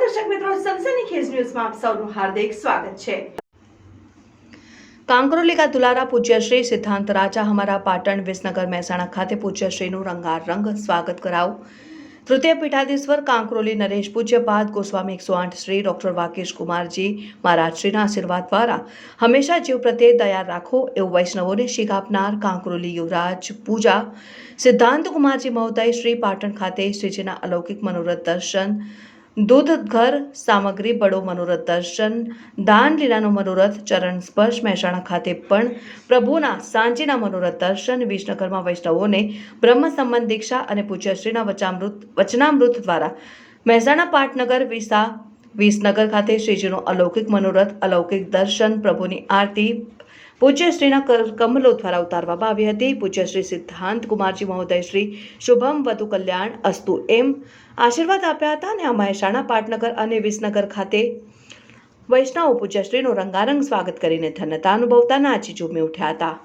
દર્શક મિત્રો સનસની ન્યૂઝમાં આપ સૌનું હાર્દિક સ્વાગત છે. કાંકરોલી કા દુલારા પૂજ્યશ્રી સિદ્ધાંત રાજા હમારા પાટણ વિસનગર મહેસાણા ખાતે પૂજ્યશ્રીનું રંગારંગ સ્વાગત કરાવ. તૃતીય પીઠાધીશ્વર કાંકરોલી નરેશ પૂજ્યપાદ ગોસ્વામી એકસો આઠ શ્રી ડૉક્ટર વાકેશ કુમારજી મહારાજશ્રીના આશીર્વાદ દ્વારા હંમેશા જીવ પ્રત્યે દયા રાખો એવું વૈષ્ણવોને શીખ આપનાર કાંકરોલી યુવરાજ પૂજા. સિદ્ધાંત કુમારજી મહોદય શ્રી પાટણ ખાતે શ્રીજીના અલૌકિક મનોરથ દર્શન દૂધ ઘર સામગ્રી બડો મનોરથ દર્શન, દાન લીલાનો મનોરથ, ચરણ સ્પર્શ, મહેસાણા ખાતે પણ પ્રભુના સાંજેના મનોરથ દર્શન વિસનગરમાં વૈષ્ણવોને બ્રહ્મ સંબંધ દીક્ષા અને પૂજ્યશ્રીના વચામૃત, વચનામૃત દ્વારા મહેસાણા પાટનગર, વિસા, વિસનગર ખાતે શ્રીજીનો અલૌકિક મનોરથ, અલૌકિક દર્શન, પ્રભુની આરતી પૂજ્યશ્રીના કમલો દ્વારા ઉતારવામાં આવી હતી. પૂજ્યશ્રી સિદ્ધાંત કુમારજી મહોદય શ્રી શુભમ વધુ કલ્યાણ અસ્તુ એમ આશીર્વાદ આપ્યા હતા અને આ મહેસાણા પાટનગર અને વિસનગર ખાતે વૈષ્ણવ પૂજ્યશ્રીનું રંગારંગ સ્વાગત કરીને ધન્યતા અનુભવતા નાચી ઝૂમી ઉઠ્યા હતા.